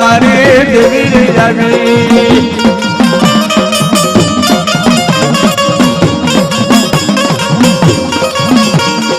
મારી દેવી આવી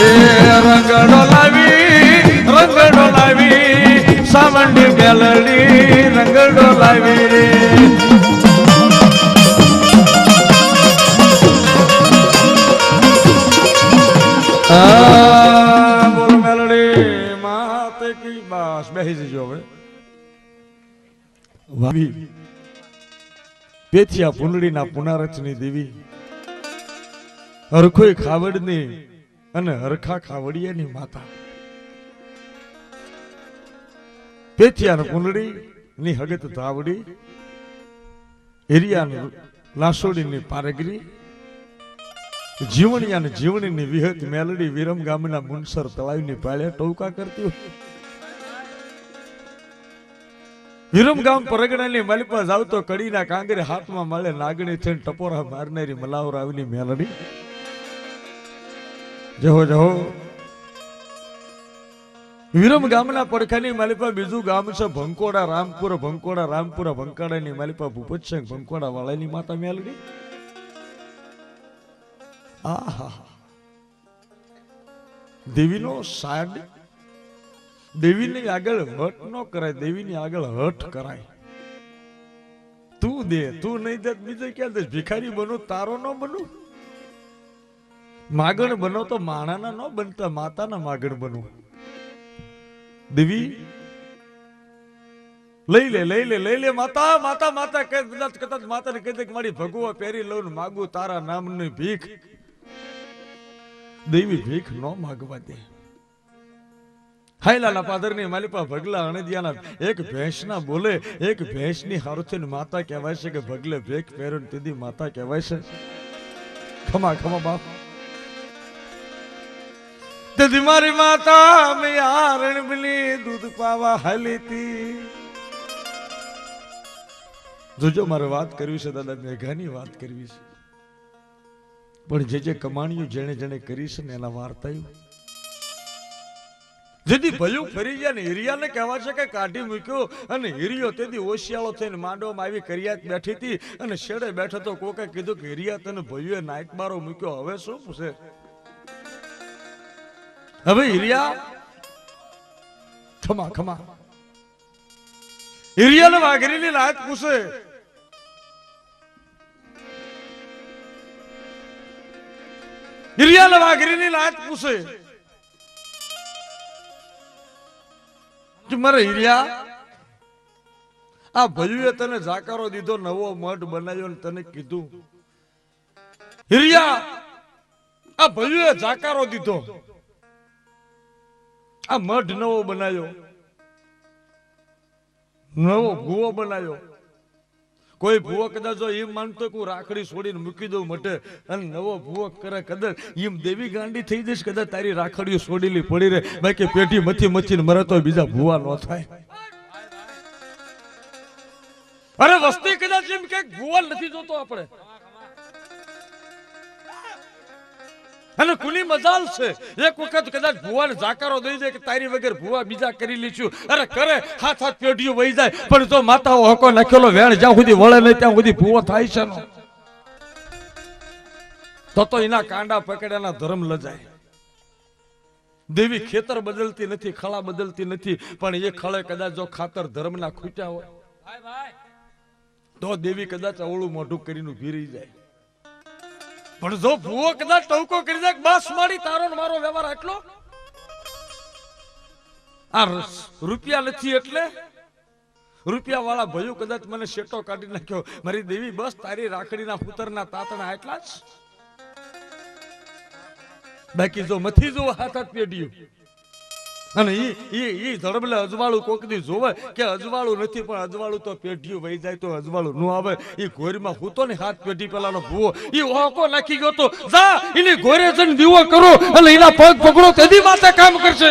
એ રંગડો લાવી રંગડો લાવી સાવંડી બેલડી રંગડો લાવી. વાવી. પેથિયા પુનડીના પુનારચની દેવી. હરખોય ખાવડની અને હરખા ખાવડિયાની માતા. પેથિયા પુનડી ની હગત ધાવડી એરિયા લાસોડીની પારગરી જીવણિયા ને જીવણીની વિહત મેલડી વિરમ ગામના મુનસર તળાવની પાળે ટોકા કરતી હોય. વિરમ ગામ પરગણાની માલિપા જાવ કડીના કાંગરે હાથમાં મળે નાગણી થઈને ટપોરા મારનારી મલાવરાવની મેલડી. જહો જહો. વિરમ ગામના પડખાની માલિપા બીજું ગામ છે ભંકોડા, રામપુર ભંકોડા, રામપુર, ભંકાડાની માલિપા ભૂપતસિંહ ભંકોડા વાળાની માતા મેલડી. આહા દેવીનો સાડ દેવીની આગળ હટ ન કરાય, દેવીની આગળ હઠ કરાય. તું દે, તું નહીં દે, બીજે ક્યાં દે ભિખારી બનો, તારો ન બનું. માગણ બનો તો માણાના ન બનતા, માતાના માગણ બનો. દેવી, લઈ લે લઈ લે લઈ લે, માતા માતા માતા કે કદાચ કદાચ માતાને કહી દે કે મારી ભગવા પહેરી લઉં માગું, તારા નામની ભીખ. દેવી ભીખ ન માગવા દે. હાયલાના પાદરની માલિપા ભગલા અણદિયાના એક ભેંસના બોલે, એક ભેંસની હારુથી માતા કહેવાય છે કે ભગલે ભેખ પહેરો તીધી માતા કહેવાય છે. ખમા ખમા બાપ. તેથી મારી માતા મેં આરણ બની દૂધ પાવા હાલીતી. જોજો, મારે વાત કરવી છે, દાદા, મેઘાની વાત કરવી છે. પણ જે જે કમાણીઓ જેણે જેણે કરી છે ને એના વાર્તાઓ જેથી ભયું ફરી ગયા ને હિરિયાને કહેવા છે કે કાઢી મૂક્યો અને હિરિયો તેથી ઓશિયાળો થઈને માંડવામાં આવી કરિયાત બેઠી હતી અને શેડે બેઠો તો કોકે કીધું કે હિરિયા તને ભયુએ નાઇટ મારો મૂક્યો. હવે શું પૂછે? હવે હિરિયા ખમા ખમા. હિરિયાને વાઘરીની નાત પૂછે. હિરિયાને વાઘરીની નાત પૂછે. મારે હિરિયા, આ ભયુએ તને જાકારો દીધો, નવો મઠ બનાવ્યો ને તને કીધું. હિરિયા, આ ભયુએ જાકારો દીધો. આ મઠ નવો બનાવ્યો. નવો ભૂવો બનાવ્યો. કોઈ ભૂવો કદાચ જો એમ માનતો કે હું રાખડી છોડીને મૂકી દઉં મટે અને નવો ભૂવો કરે કદાચ એમ દેવી ગાંડી થઈ જઈશ, કદાચ તારી રાખડીઓ છોડેલી પડી રહે. બાકી પેટી મથી મથીને મરે તો બીજા ભૂવા ન થાય. અરે વસ્તી કદાચ એમ કે ભૂવા નથી જોતો આપણે. અને ખુલ્લી મજાલ છે એક વખત કદાચ ભુવાને જાકારો દઈ દે કે તારી વગર ભુવા બીજા કરી લીધું અરે કરે, હાથ હાથ પેઢીઓ વહી જાય. પણ જો માતાઓ હકો નાખેલો વેણ જ્યાં સુધી વળે નહીં, ત્યાં સુધી ભુવો થાય છે તો તો એના કાંડા પકડ્યાના ધર્મ લજાય. દેવી ખેતર બદલતી નથી, ખળા બદલતી નથી, પણ એ ખળે કદાચ જો ખાતર ધર્મના ખૂટ્યા હોય, તો દેવી કદાચ અવળું મોઢું કરીને ભીરી જાય. પણ જો ભૂવો કદાચ ટવકો કરી દે બસ મારી, તારો મારો વ્યવહાર એટલો આ રૂપિયા નથી એટલે? રૂપિયા વાળા ભયું કદાચ મને શેટો કાઢી નાખ્યો. મારી દેવી બસ તારી રાખડીના ફૂતરના તાતણા એટલા જ. બાકી જો મથી જો હાથ હાથ પેઢ્યું અને એ એ ઈ ધડબલે અજવાળું કોક દી જોવે કે અજવાળું નથી, પણ અજવાળું તો પેઢીયું વહી જાય તો અજવાળું નો આવે. એ ઘોરીમાં હૂતો ને હાથ પેઢી પેલાનો ભૂવો. એ ઓકો નાખી ગયો તો, જા, એની ઘોરે જઈને દીવો કરો, અને એના પગ પકડો, તેદી માથે કામ કરશે.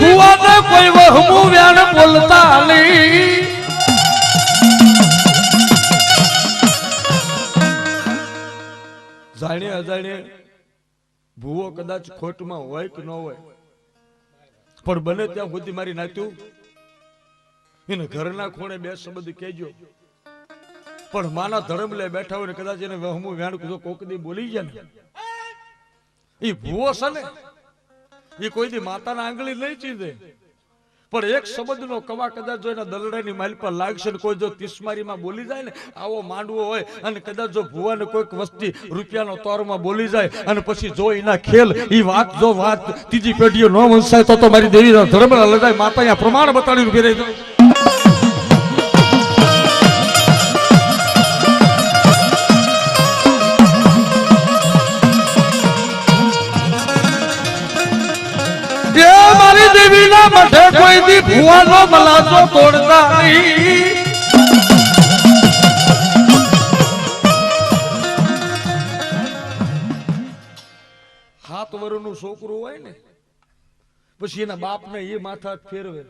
ભુવાને કોઈ વહમું વ્યાણ બોલતા નહીં. જાણે અજાણે ભૂવો કદાચ ખોટમાં હોય કે ન હોય. પણ બને ત્યાં સુધી મારી નાખ્યું. એને ઘરના ખૂણે બે શબ્દ કહેજો. પણ માના ધર્મ લે બેઠા હોય ને કદાચ એને વહમું વ્યાણ કોક દી બોલી જાય ને. એ ભૂવો છે ને એ કોઈ દી માતાના આંગળી નહીં ચીંધે. પણ એક શબ્દનો કવા કદાચ જો એના દલડાની માલ પર લાગશે ને કોઈ જો તિસ્મારીમાં બોલી જાય ને, આવો માંડવો હોય અને કદાચ જો ભુવાને કોઈક વસ્તી રૂપિયાનો તોરમાં બોલી જાય અને પછી જો એના ખેલ એ વાત જો વાત, ત્રીજી પેઢીઓ ન વંશાય તો તો મારી દેવી ધર્મ લડાય માતા અહીંયા પ્રમાણ બતાડી ઊભી રહી જાય. દેવીના મઠે કોઈ દી ભુવાનો મલાસો તોડતા નહીં. હાથ વરનું છોકરું હોય ને, પછી એના બાપને એ માથા ફેરવે.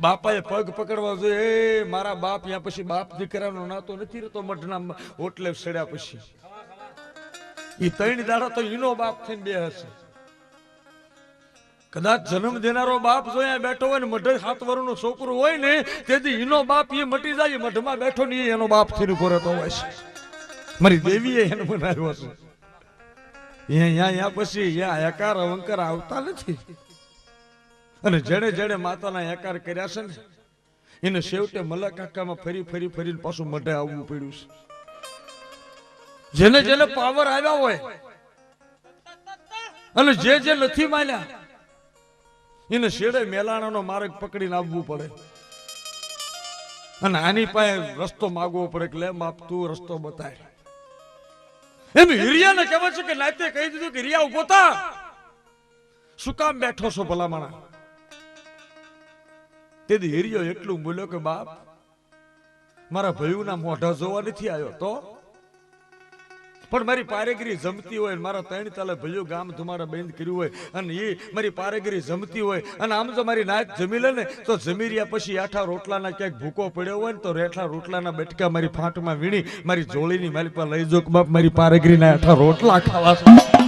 બાપાએ પગ પકડવા જોઈએ મારા બાપ યા પછી બાપ દીકરાનો નાતો નથી રહેતો મઢના હોટલે સડ્યા પછી. એ ત્રણ દાડા તો એનો બાપ થઈને બે હશે કદાચ જન્મ દેનારો બાપ જો અહીંયા બેઠો હોય ને મઢ સાત વર્ષનો છોકરો હોય ને, તેથી એનો બાપ એ મટી જાય મઢમાં બેઠો ને એનો બાપથી ઊભો રહેતો હોય છે. મારી દેવીએ એને બનાવ્યો હતો. અહીંયા અહીંયા પછી અહીંયા એકાર અવંકાર આવતા નથી. અને જેણે જેણે માતાના એકાર કર્યા છે ને, એને છેવટે મલકાકામાં ફરી ફરી, ફરીને પાછું મઢે આવવું પડ્યું છે. જેને જેને પાવર આવ્યા હોય, અને જે જે નથી માન્યા એને શેડે મેલાણાનો માર્ગ પકડીને આવવું પડે. અને આની પાસે રસ્તો માગવો પડે કે લેમ બાપ, તું રસ્તો બતાય. એમ હિરિયાને કહેવાય છે કે નાતે કહી દીધું કે હિરિયા ઊભો થા. શું કામ બેઠો છો ભલામણા? તેથી હિરિયો એટલું બોલ્યો કે બાપ, મારા ભયુના મોઢા જોવા નથી આવ્યો તો? પણ મારી પારેગરી જમતી હોય મારા ત્રણ તાલે ભયું ગામ તમારા બંધ કર્યું હોય અને એ મારી પારેગરી જમતી હોય અને આમ જો મારી નાચ જમી લે ને, તો જમી રહ્યા પછી આઠા રોટલાના ક્યાંક ભૂકો પડ્યો હોય ને, તો રેઠા રોટલાના બટકા મારી ફાંટમાં વીણી મારી જોળીની મારી પાસે લઈ જો બાપ, મારી પારેગરીના આઠા રોટલા ખાવા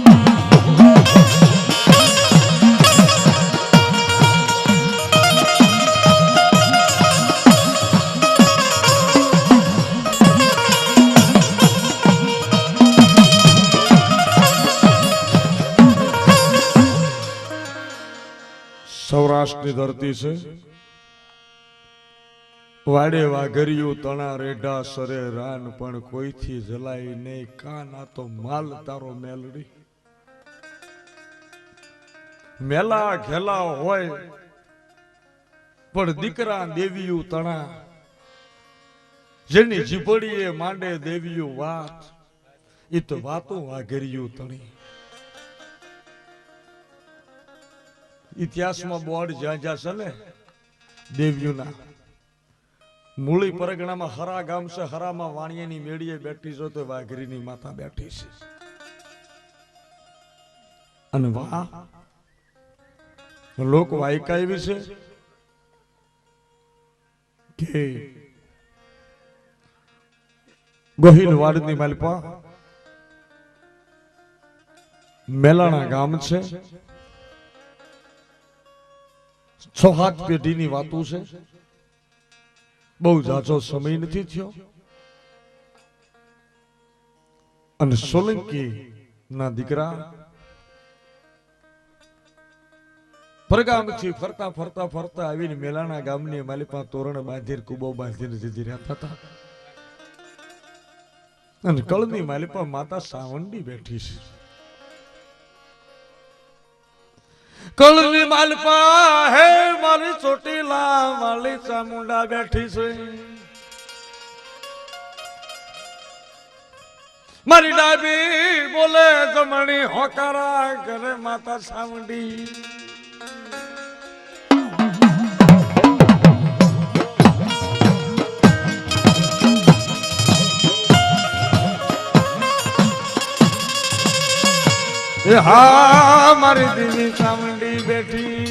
સૌરાષ્ટ્રની ધરતી છે. વાડે વાઘરિયું તણા રેઢા સરે રાન, પણ કોઈથી જલાય નહીં કાન તો માલ તારો મેલડી. મેલા ઘેલા હોય, પણ દીકરા દેવીયું તણા. જેની જીભડીએ માંડે દેવીયું વાત એ તો વાતો વાઘરિયું તણી. ઇતિહાસમાં બોર્ડ જ્યાં જ્યાં છે ને, દેવ્યુના. મૂળી પરગણામાં હરા ગામ છે, હરામાં વાણિયાની મેળીએ બેઠી છો, તો વાઘરીની માતા બેઠી છે. અને વાહ, લોક વાયકા એવી છે કે ગોહિલ વાડની માલપા મેલાણા ગામ છે છ સાત પેઢીની વાતો છે. બહુ જાજો સમય નથી થયો. અને સોલંકી ના દીકરા પરગામથી ફરતા ફરતા ફરતા આવીને મેલાણા ગામની માલિપા તોરણ બાંધીને કુબો બાંધીને જીધી રહેતા હતા અને કળની માલિપા માતા સાવંડી બેઠી છે. કળની માલપા હે મારી ચોટીલા મારી ચામુંડા બેઠી છે. મારી ડાબી બોલે જમણી હોકારા ઘરે માતા સાવંડી. હા મારી દીદી ચામુંડી બેઠી.